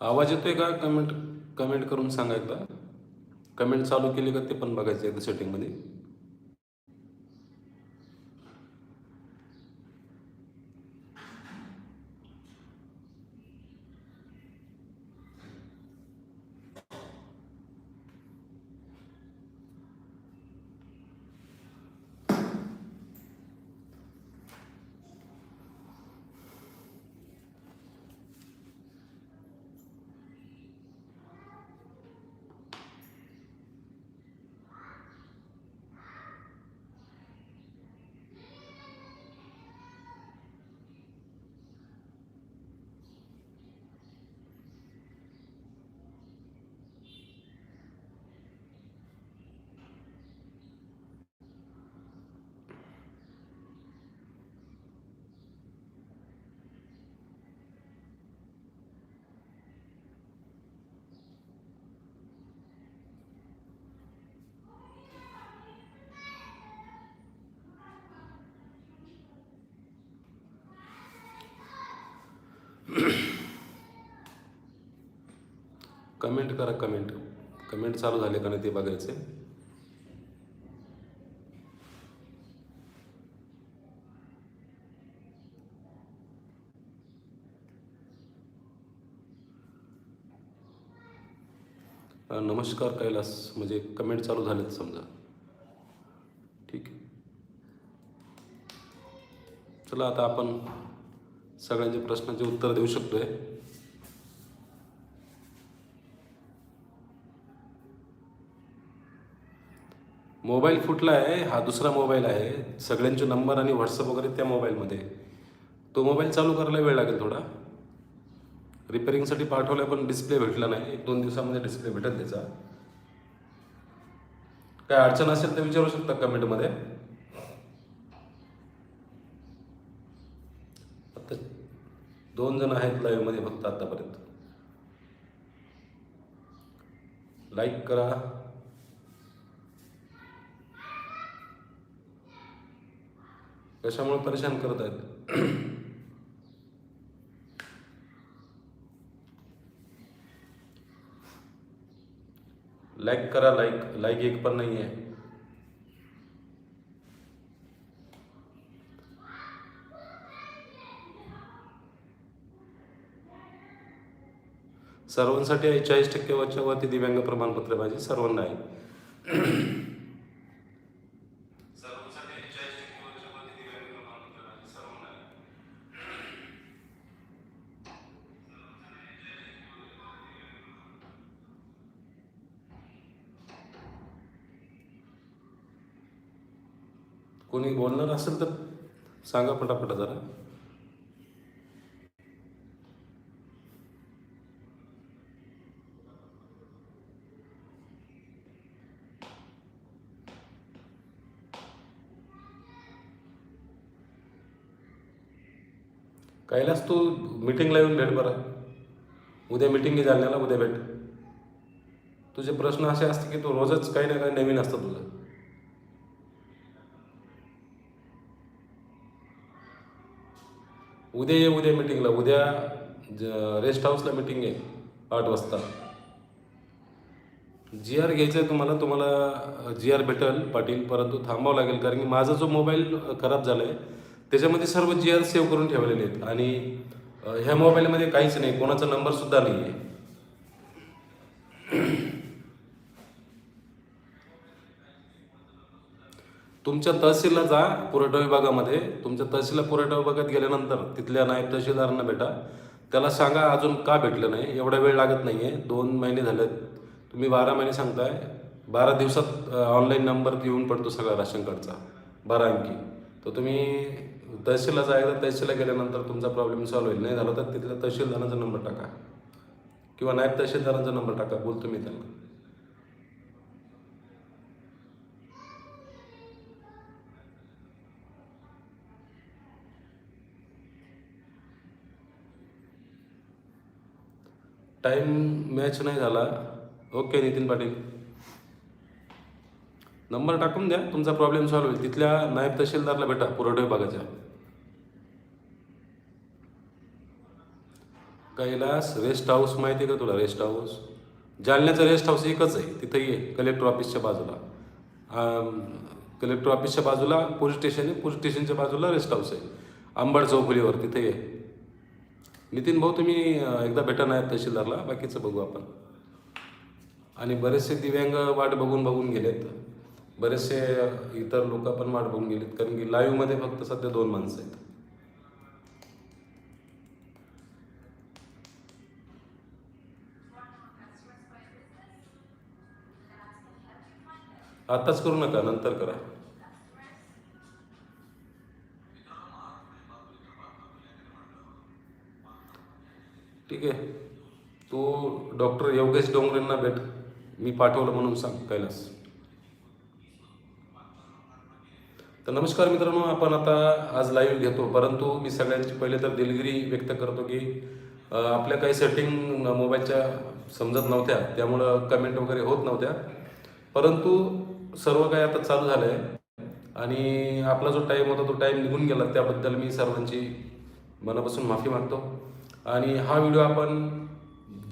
आवाज येतोय का? कमेंट कमेंट करून सांगा एकदा. कमेंट चालू केली का ते पण बघायचं एकदा सेटिंगमध्ये कमेंट करा कमेंट. कमेंट चालू झाले का नाही ते बघायचे. नमस्कार कैलास म्हणजे कमेंट चालू झालेत समजा. ठीक आहे. चला आता आपण सगळ्यांच्या प्रश्नाचे उत्तर देऊ शकतोय. मोबाईल फुटला आहे हा दुसरा मोबाईल आहे. सगळ्यांचे नंबर आणि व्हॉट्सअप वगैरे त्या मोबाईलमध्ये. तो मोबाईल चालू करायला वेळ लागेल थोडा. रिपेरिंगसाठी पाठवला पण डिस्प्ले भेटला नाही. एक दोन दिवसामध्ये डिस्प्ले भेटेल त्याचा. काय अडचण असेल तर विचारू शकता कमेंटमध्ये. आता दोन जण आहेत लाईव्हमध्ये फक्त आतापर्यंत. लाईक करा. कशामुळे परेशान करत आहेत. लाईक करा लाईक लाईक एक पण नाही आहे सर्वांसाठी चाळीस टक्के वरती दिव्यांग प्रमाणपत्र पाहिजे. सर्वांना आहे. कोणी बोलणार असेल तर सांगा पटापट जरा. कैलास तू मीटिंगला येऊन भेट बरं. उद्या मिटिंग झाल्याला उद्या भेट. तुझे प्रश्न असे असते की तू रोजच काही ना काही नवीन असतं तुझं. उद्या ये उद्या मीटिंगला उद्या रेस्ट हाऊसला मीटिंग आहे आठ वाजता. जी आर घ्यायचं आहे तुम्हाला तुम्हाला जी आर भेटेल पाटील परंतु थांबावं लागेल कारण की माझा जो मोबाईल खराब झाला आहे त्याच्यामध्ये सर्व जी आर सेव्ह करून ठेवलेले आहेत. आणि ह्या मोबाईलमध्ये काहीच नाही कोणाचा नंबरसुद्धा नाही आहे तुमच्या तहसीलला जा पुरवठा विभागामध्ये. तुमच्या तहसीलला पुरवठा विभागात गेल्यानंतर तिथल्या नायब तहसीलदारांना भेटा. त्याला सांगा अजून का भेटलं नाही एवढा वेळ लागत नाही आहे दोन महिने झालेत. तुम्ही बारा महिने सांगताय. बारा दिवसात ऑनलाईन नंबर येऊन पडतो सगळा राशन कार्डचा. बारा अंकी. तर तुम्ही तहसीलला जायला तहसीलला गेल्यानंतर तुमचा प्रॉब्लेम सॉल्व्ह होईल. नाही झाला तर तिथल्या तहसीलदारांचा नंबर टाका. किंवा नायब तहसीलदारांचा नंबर टाका. बोलतो मी त्यांना. टाईम मॅच नाही झाला. ओके नितीन पाटील. नंबर टाकून द्या. तुमचा प्रॉब्लेम सॉल्व्ह होईल. तिथल्या नायब तहसीलदारला भेटा पुरवठा विभागाच्या. कैलास रेस्ट हाऊस माहिती आहे का तुला? रेस्ट हाऊस जालन्याचं रेस्ट हाऊस एकच आहे. तिथंही आहे कलेक्टर ऑफिसच्या बाजूला. कलेक्टर ऑफिसच्या बाजूला पोलीस स्टेशन आहे. पोलीस स्टेशनच्या बाजूला रेस्ट हाऊस आहे. अंबड चौफुलीवर तिथे आहे नितीन भाऊ तुम्ही एकदा भेटा नाही तहसीलदारला. बाकीचं बघू आपण. आणि बरेचसे दिव्यांग वाट बघून बघून गेलेत. बरेचसे इतर लोक पण वाट बघून गेलेत. कारण की लाईव्हमध्ये फक्त सध्या दोन माणसं आहेत. आत्ताच करू नका नंतर करा. ठीक आहे. तू डॉक्टर योगेश डोंगरेंना भेट. मी पाठवलं म्हणून सांग कैलास. तर नमस्कार मित्रांनो आपण आता आज लाईव्ह घेतो. परंतु मी सगळ्यांची पहिले तर दिलगिरी व्यक्त करतो की आपल्या काही सेटिंग मोबाईलच्या समजत नव्हत्या. त्यामुळं कमेंट वगैरे होत नव्हत्या. परंतु सर्व काही आता चालू झालं आहे आणि आपला जो टाईम होता तो टाईम निघून गेला. त्याबद्दल मी सर्वांची मनापासून माफी मागतो. आणि हा व्हिडिओ आपण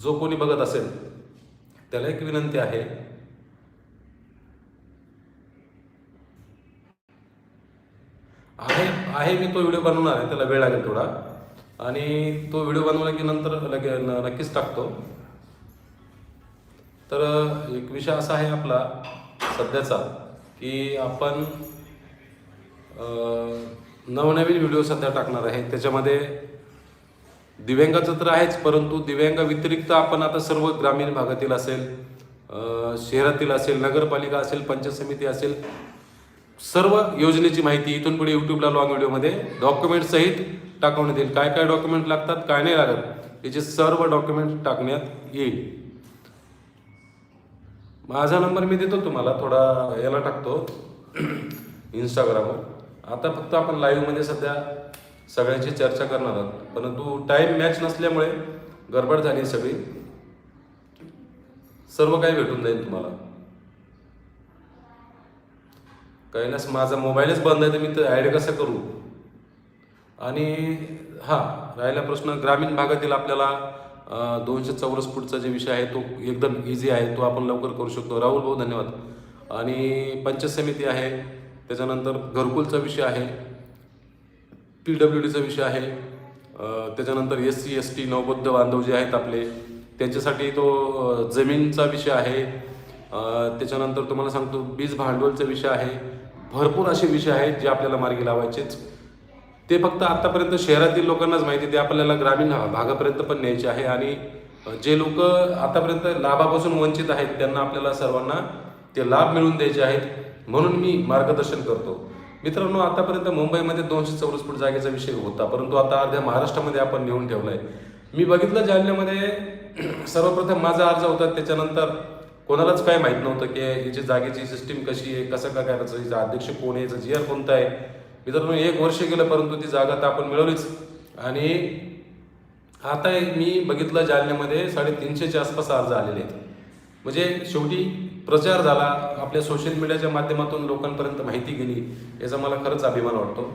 जो कोणी बघत असेल त्याला एक विनंती आहे. आहे आहे मी तो व्हिडिओ बनवणार आहे त्याला वेळ लागेल थोडा. आणि तो व्हिडिओ बनवला की नंतर लगे नक्कीच टाकतो. तर एक विषय असा आहे आपला सध्याचा की आपण नवनवीन व्हिडिओ सध्या टाकणार आहे. त्याच्यामध्ये दिव्यांगाचं तर आहेच परंतु दिव्यांगा व्यतिरिक्त आपण आता सर्व ग्रामीण भागातील असेल शहरातील असेल नगरपालिका असेल पंचायत समिती असेल सर्व योजनेची माहिती इथून पुढे यूट्यूबला लॉंग व्हिडिओमध्ये डॉक्युमेंटसहित टाकवण्यात येईल. काय काय डॉक्युमेंट लागतात काय नाही लागत याचे सर्व डॉक्युमेंट टाकण्यात येईल. माझा नंबर मी देतो तुम्हाला थोडा याला टाकतो. इंस्टाग्रामवर आता फक्त आपण लाईव्हमध्ये सध्या सगळ्यांची चर्चा करणार आहोत. परंतु टाईम मॅच नसल्यामुळे गडबड झाली सगळी. सर्व काही भेटून जाईल तुम्हाला. कैलास माझा मोबाईलच बंद आहे तर मी तर ॲड कसं करू? आणि हा राहिला प्रश्न. ग्रामीण भागातील आपल्याला दोनशे चौरस फूटचा जे विषय आहे तो एकदम इझी आहे. तो आपण लवकर करू शकतो. राहुल भाऊ धन्यवाद. आणि पंचायत समिती आहे. त्याच्यानंतर घरकुलचा विषय आहे. पी डब्ल्यू डीचा विषय आहे. त्याच्यानंतर एस सी एस टी नवबद्ध बांधव जे आहेत आपले त्यांच्यासाठी तो जमीनचा विषय आहे. त्याच्यानंतर तुम्हाला सांगतो बीज भांडवलचा विषय आहे. भरपूर असे विषय आहेत जे आपल्याला मार्गी लावायचेच ते फक्त आतापर्यंत शहरातील लोकांनाच माहिती ते आपल्याला ग्रामीण भागापर्यंत पण न्यायचे आहे. आणि जे लोक आतापर्यंत लाभापासून वंचित आहेत त्यांना आपल्याला सर्वांना ते लाभ मिळवून द्यायचे आहेत. म्हणून मी मार्गदर्शन करतो. मित्रांनो आतापर्यंत मुंबईमध्ये दोनशे चौरस फूट जागेचा विषय होता परंतु आता अर्ध्या महाराष्ट्रामध्ये आपण नेऊन ठेवलाय. मी बघितलं जालन्यामध्ये सर्वप्रथम माझा अर्ज होता त्याच्यानंतर कोणालाच काय माहीत नव्हतं की याची जागेची सिस्टीम कशी आहे कसं काय करायचं याचा अध्यक्ष कोण आहे याचं जी आर कोणता आहे. मित्रांनो एक वर्ष गेलं परंतु ती जागा तर आपण मिळवलीच. आणि आता मी बघितलं जालन्यामध्ये साडेतीनशेच्या आसपास अर्ज आलेले आहेत. म्हणजे शेवटी प्रचार झाला आपल्या सोशल मीडियाच्या माध्यमातून लोकांपर्यंत माहिती गेली याचा मला खरंच अभिमान वाटतो.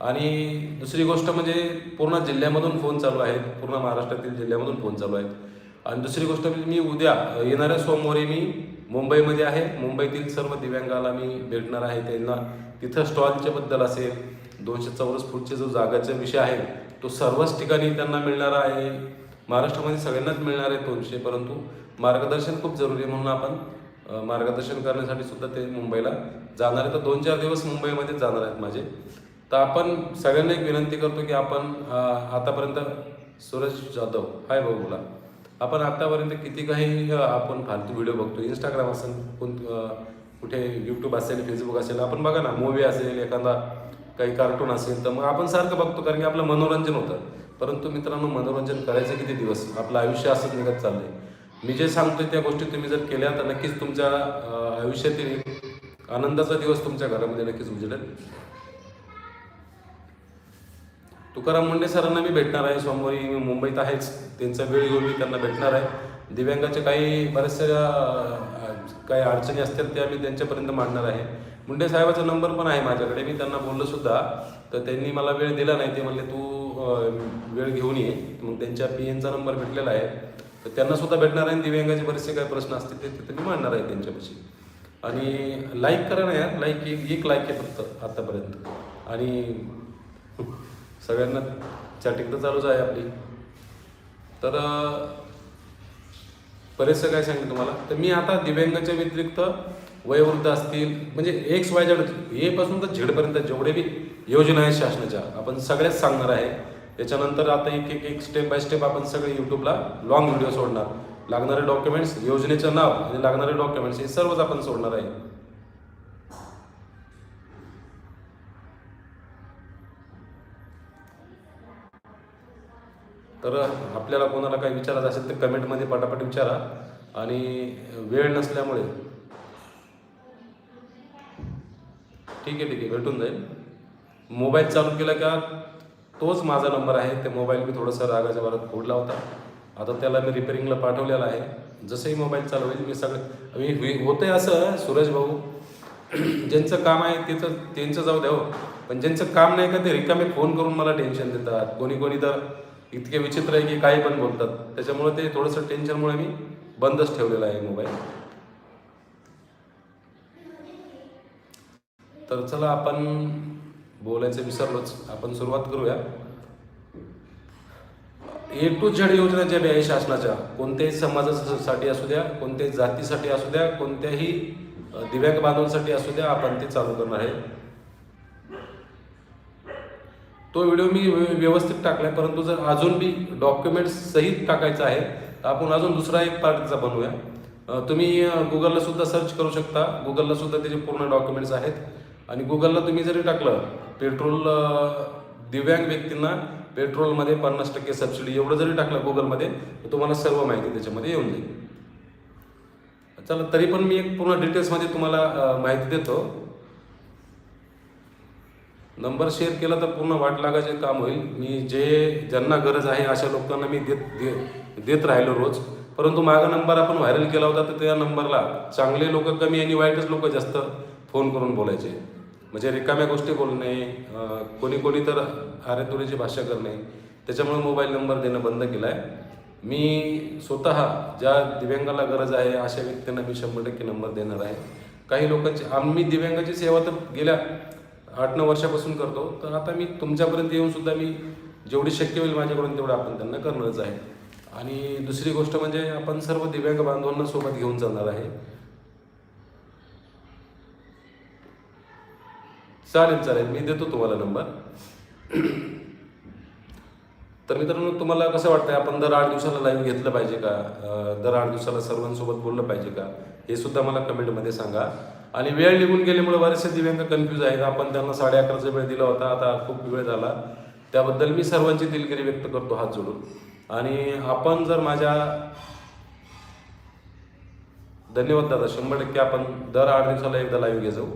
आणि दुसरी गोष्ट म्हणजे पूर्ण जिल्ह्यामधून फोन चालू आहेत पूर्ण महाराष्ट्रातील जिल्ह्यामधून फोन चालू आहेत. आणि दुसरी गोष्ट म्हणजे मी उद्या येणाऱ्या सोमवारी मी मुंबईमध्ये आहे. मुंबईतील सर्व दिव्यांगाला मी भेटणार आहे. त्यांना तिथं स्टॉलच्या बद्दल असेल दोनशे चौरस फूटचे जो जागाचा विषय आहे तो सर्वच ठिकाणी त्यांना मिळणार आहे. महाराष्ट्रामध्ये सगळ्यांनाच मिळणार आहे तो विषय परंतु मार्गदर्शन खूप जरुरी आहे म्हणून आपण मार्गदर्शन करण्यासाठी सुद्धा ते मुंबईला जाणार आहे तर दोन चार दिवस मुंबईमध्येच जाणार आहेत माझे. तर आपण सगळ्यांना एक विनंती करतो की आपण आतापर्यंत सूरज जाधव हाय भाऊ बोला. आपण आतापर्यंत किती काही आपण फालतू व्हिडिओ बघतो. इंस्टाग्राम असेल कोण कुठे यूट्यूब असेल फेसबुक असेल आपण बघा ना मूवी असेल एखादा काही कार्टून असेल तर मग आपण सारखं बघतो कारण की आपलं मनोरंजन होतं. परंतु मित्रांनो मनोरंजन करायचं किती दिवस? आपलं आयुष्य असंच निघत चाललंय. मी जे सांगतोय त्या गोष्टी तुम्ही जर केल्या तर नक्कीच तुमच्या आयुष्यातील एक आनंदाचा दिवस तुमच्या घरामध्ये नक्कीच उजडेल. तुकाराम मुंडे सरांना मी भेटणार आहे. सोमवारी मी मुंबईत आहेच. त्यांचा वेळ घेऊन मी त्यांना भेटणार आहे. दिव्यांगाचे काही बऱ्याचशा काही अडचणी असतील त्या मी त्यांच्यापर्यंत मांडणार आहे. मुंडे साहेबाचा नंबर पण आहे माझ्याकडे. मी त्यांना बोललो सुद्धा. तर त्यांनी मला वेळ दिला नाही. ते म्हणले तू वेळ घेऊन ये. मग त्यांच्या पी एनचा नंबर भेटलेला आहे. तर त्यांना सुद्धा भेटणार आहे आणि दिव्यांगाचे बरेचसे काही प्रश्न असतील ते तिथे मी मांडणार आहे त्यांच्यापाशी. आणि लाईक करा ना यार लाईक एक एक लाईक आहे फक्त आत्तापर्यंत आणि सगळ्यांना चॅटिंग तर चालूच आहे आपली. तर बरेचसं काय सांगितलं तुम्हाला. तर मी आता दिव्यांगाच्या व्यतिरिक्त वयोवृद्ध असतील म्हणजे एक्स वाय झेड ए तर झेडपर्यंत जेवढे बी योजना आहेत शासनाच्या आपण सगळ्याच सांगणार आहे. याच्यानंतर आता एक एक एक स्टेप बाय स्टेप आपण सगळे यूट्यूबला लॉंग व्हिडिओ सोडणार. लागणारे डॉक्युमेंट्स योजनेचं नाव आणि लागणारे डॉक्युमेंट्स हे सर्वच आपण सोडणार आहे. तर आपल्याला कोणाला काही विचारायचं असेल तर कमेंटमध्ये पटापट विचारा. आणि वेळ नसल्यामुळे. ठीक आहे ठीक आहे. भेटून जाईल. मोबाईल चालू केला का? तोच माझा नंबर आहे. ते मोबाईल मी थोडंसं रागाच्या भरात फोडला होता. आता त्याला मी रिपेरिंगला पाठवलेला आहे. जसंही मोबाईल चालू होईल मी सगळं मी मी- होतंय असं सुरेश भाऊ. ज्यांचं काम आहे त्याचं त्यांचं जाऊ द्या हो. पण ज्यांचं काम नाही का ते रिकामे फोन करून मला टेन्शन देतात. कोणी कोणी तर इतके विचित्र आहे की काही पण बोलतात. त्याच्यामुळे ते थोडंसं टेन्शनमुळे मी बंदच ठेवलेला आहे मोबाईल. तर चला आपण बोलायचं विसरलोच. आपण सुरुवात करूया. ए टू झेड योजना ज्या आहे शासनाच्या. कोणत्याही समाजासाठी असू द्या कोणत्याही जातीसाठी असू द्या कोणत्याही दिव्यांग बांधवांसाठी असू द्या आपण ते चालू करणार आहे. तो व्हिडिओ मी व्य- व्यवस्थित टाकलाय परंतु जर अजून बी डॉक्युमेंट्स सहित टाकायचा आहे तर आपण अजून दुसरा एक पार्टचा बनवूया. तुम्ही गुगलला सुद्धा सर्च करू शकता. गुगलला सुद्धा त्याचे पूर्ण डॉक्युमेंट्स आहेत. आणि गुगलला तुम्ही जरी टाकलं पेट्रोल दिव्यांग व्यक्तींना पेट्रोलमध्ये पन्नास टक्के सबसिडी एवढं जरी टाकलं गुगलमध्ये तर तुम्हाला सर्व माहिती त्याच्यामध्ये येऊन जाईल. चला तरी पण मी एक पूर्ण डिटेल्समध्ये तुम्हाला माहिती देतो. नंबर शेअर केला तर पूर्ण वाट लागायचे काम होईल. मी जे ज्यांना गरज आहे अशा लोकांना मी देत दे- देत राहिलो रोज. परंतु मागं नंबर आपण व्हायरल केला होता तर त्या नंबरला चांगले लोक कमी आणि वाईटच लोक जास्त फोन करून बोलायचे. म्हणजे रिकाम्या गोष्टी बोलणे कोणी कोणी तर आरेतुरीची भाषा करणे त्याच्यामुळे मोबाईल नंबर देणं बंद केला आहे मी स्वतः ज्या दिव्यांगाला गरज आहे अशा व्यक्तींना मी शंभर टक्के नंबर देणार आहे. काही लोकांची आम्ही दिव्यांगाची सेवा तर गेल्या आठ नऊ वर्षापासून करतो तर आता मी तुमच्यापर्यंत येऊन सुद्धा मी जेवढी शक्य होईल माझ्याकडून तेवढं आपण त्यांना करणारच आहे. आणि दुसरी गोष्ट म्हणजे आपण सर्व दिव्यांग बांधवांना सोबत घेऊन चालणार आहे. चालेल चालेल. मी देतो तुम्हाला नंबर. तर मित्रांनो तुम्हाला कसं वाटतंय? आपण दर आठ दिवसाला लाईव्ह घेतलं पाहिजे का? दर आठ दिवसाला सर्वांसोबत बोललं पाहिजे का? हे सुद्धा मला कमेंटमध्ये सांगा. आणि वेळ निघून गेल्यामुळे बरेचसे दिव्यांग कन्फ्यूज आहेत. आपण त्यांना साडे अकराचा वेळ दिला होता. आता खूप वेळ झाला. त्याबद्दल मी सर्वांची दिलगिरी व्यक्त करतो हात जोडून. आणि आपण जर माझ्या धन्यवाद दादा शंभर टक्के आपण दर आठ दिवसाला एकदा लाईव्ह घे जाऊ.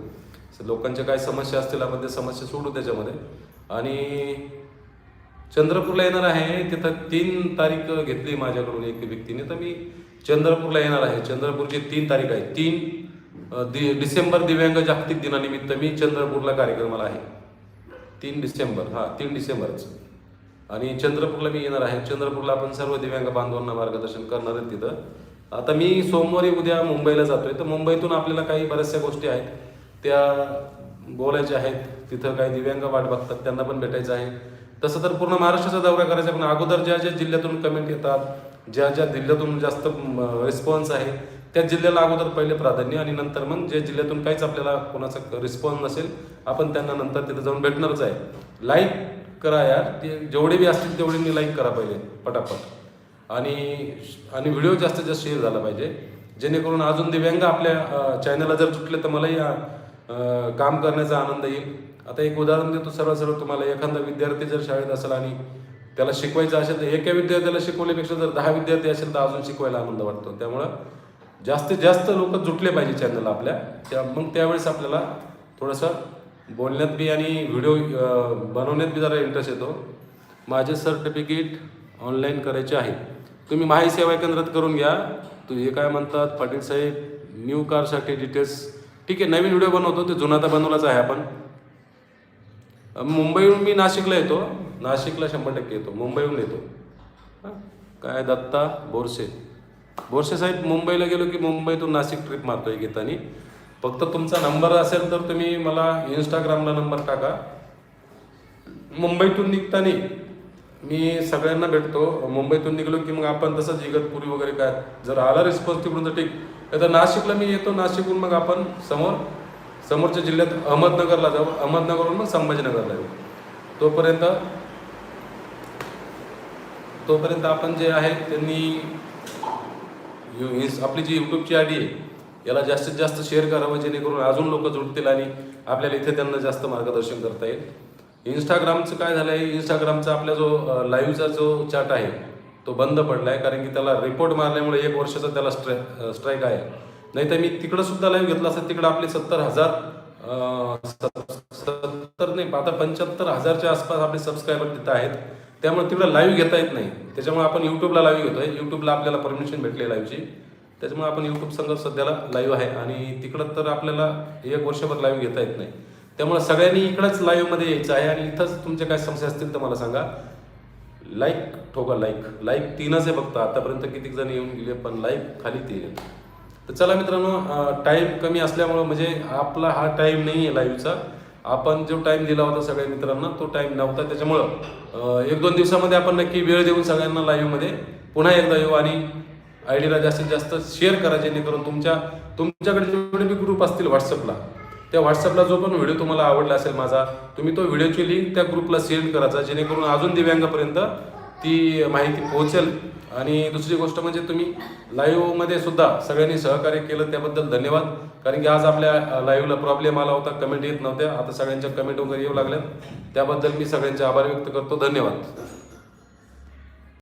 लोकांच्या काय समस्या असतील आपण त्या समस्या सोडू त्याच्यामध्ये. आणि चंद्रपूरला येणार आहे तिथं तीन तारीख घेतली माझ्याकडून एक व्यक्तीने. तर मी चंद्रपूरला येणार आहे. चंद्रपूरची तीन तारीख आहे. तीन दि डिसेंबर दिव्यांग जागतिक दिनानिमित्त मी चंद्रपूरला कार्यक्रमाला आहे. तीन डिसेंबर हां तीन डिसेंबरच. आणि चंद्रपूरला मी येणार आहे. चंद्रपूरला आपण सर्व दिव्यांग बांधवांना मार्गदर्शन करणार आहेत तिथं. आता मी सोमवारी उद्या मुंबईला जातोय. तर मुंबईतून आपल्याला काही बऱ्याचशा गोष्टी आहेत. त्या बोलायच्या आहेत तिथं काही दिव्यांग वाट बघतात त्यांना पण भेटायचं आहे. तसं तर पूर्ण महाराष्ट्राचा दौरा करायचा पण अगोदर ज्या ज्या जिल्ह्यातून कमेंट येतात ज्या ज्या जिल्ह्यातून जास्त रिस्पॉन्स आहे त्या जिल्ह्याला अगोदर पहिले प्राधान्य आणि नंतर मग जे जिल्ह्यातून काहीच आपल्याला कोणाचा रिस्पॉन्स नसेल आपण त्यांना नंतर तिथे जाऊन भेटणारच आहे. लाईक करा यार ते जेवढे बी असतील तेवढे मी लाईक करा पहिले पटापट. आणि आणि व्हिडिओ जास्तीत जास्त शेअर झाला पाहिजे. जेणेकरून अजून दिव्यांग आपल्या चॅनलला जर सुटले तर मलाही काम करण्याचा आनंद येईल. आता एक उदाहरण देतो सरळ सर्व तुम्हाला. एखादा विद्यार्थी जर शाळेत असेल आणि त्याला शिकवायचं असेल तर एका विद्यार्थ्याला शिकवल्यापेक्षा जर दहा विद्यार्थी असेल तर अजून शिकवायला आनंद वाटतो. त्यामुळं जास्तीत जास्त लोक जुटले पाहिजे चॅनल आपल्या. त्या मग त्यावेळेस आपल्याला थोडंसं बोलण्यात बी आणि व्हिडिओ बनवण्यात बी जरा इंटरेस्ट येतो. माझे सर्टिफिकेट ऑनलाईन करायचे आहे. तुम्ही माहिती सेवा केंद्रात करून घ्या. तू हे काय म्हणतात? पाटील साहेब न्यू कारसाठी डिटेल्स ठीक आहे नवीन व्हिडिओ बनवतो ते जुना तर बनवलाच आहे आपण. मुंबईहून मी नाशिकला येतो. नाशिकला शंभर टक्के येतो. मुंबईहून येतो. काय दत्ता बोरसे. बोरसे साहेब मुंबईला गेलो की मुंबईतून नाशिक ट्रिप मारतोय घेतानी फक्त तुमचा नंबर असेल तर तुम्ही मला इंस्टाग्रामला नंबर टाका. मुंबईतून निघताना मी सगळ्यांना भेटतो. मुंबईतून निघलो की मग आपण तसंच इगतपुरी वगैरे काय जर आला रिस्पॉन्स तिकडून तर ठीक नाही तर नाशिकला मी येतो. नाशिकहून मग आपण समोर समोरच्या जिल्ह्यात अहमदनगरला जाऊ. अहमदनगरहून मग संभाजीनगरला येऊ. तोपर्यंत तोपर्यंत आपण जे आहे त्यांनी यू इन्स- आपली जी यूट्यूबची आय डी आहे याला जास्तीत जास्त शेअर करावं जेणेकरून अजून लोक जुटतील आणि आपल्याला इथे त्यांना जास्त मार्गदर्शन करता येईल. इंस्टाग्रामचं काय झालं आहे इंस्टाग्रामचा आपला जो लाईव्हचा जो चॅट आहे तो बंद पडला आहे कारण की त्याला रिपोर्ट मारल्यामुळे एक वर्षाचा त्याला स्ट्राय स्ट्राईक आहे. नाही तर मी तिकडं सुद्धा लाईव्ह घेतला असता तिकडं आपले सत्तर हजार सत्तर नाही आता पंच्याहत्तर हजारच्या आसपास आपले सबस्क्रायबर तिथं आहेत. त्यामुळे तिकडं लाईव्ह घेता येत नाही. त्याच्यामुळे आपण यूट्यूबला लाईव्ह घेतोय. यूट्यूबला आपल्याला परमिशन भेटली लाईव्हची त्याच्यामुळे आपण यूट्यूब संघ सध्याला लाईव्ह आहे. आणि तिकडं तर आपल्याला एक वर्षभर लाईव्ह घेता येत नाही. त्यामुळे सगळ्यांनी इकडंच लाईव्हमध्ये यायचं आहे आणि इथंच तुमच्या काय समस्या असतील तर मला सांगा. लाईक ठोका लाईक लाईक तीनच आहे बघता आतापर्यंत किती जण येऊन गेले पण लाईक खाली तीन तर चला मित्रांनो टाईम कमी असल्यामुळं म्हणजे आपला हा टाईम नाही आहे लाईव्हचा आपण जो टाईम दिला होता सगळ्या मित्रांना तो टाईम नव्हता. त्याच्यामुळं एक दोन दिवसामध्ये आपण नक्की वेळ देऊन सगळ्यांना लाईव्हमध्ये पुन्हा एकदा येऊ आणि आय डीला जास्तीत जास्त शेअर करा जेणेकरून तुमच्या तुमच्याकडे जेवढे बी ग्रुप असतील व्हॉट्सअपला त्या व्हॉट्सअपला जो पण व्हिडिओ तुम्हाला आवडला असेल माझा तुम्ही तो व्हिडिओची लिंक त्या ग्रुपला सेंड करायचा जेणेकरून अजून दिव्यांगापर्यंत ती माहिती पोहोचेल. आणि दुसरी गोष्ट म्हणजे तुम्ही लाईव्हमध्ये सुद्धा सगळ्यांनी सहकार्य केलं त्याबद्दल धन्यवाद. कारण की आज आपल्या लाईव्हला प्रॉब्लेम आला होता कमेंट येत नव्हत्या. आता सगळ्यांच्या कमेंट वगैरे येऊ लागल्यात. त्याबद्दल मी सगळ्यांचे आभार व्यक्त करतो. धन्यवाद.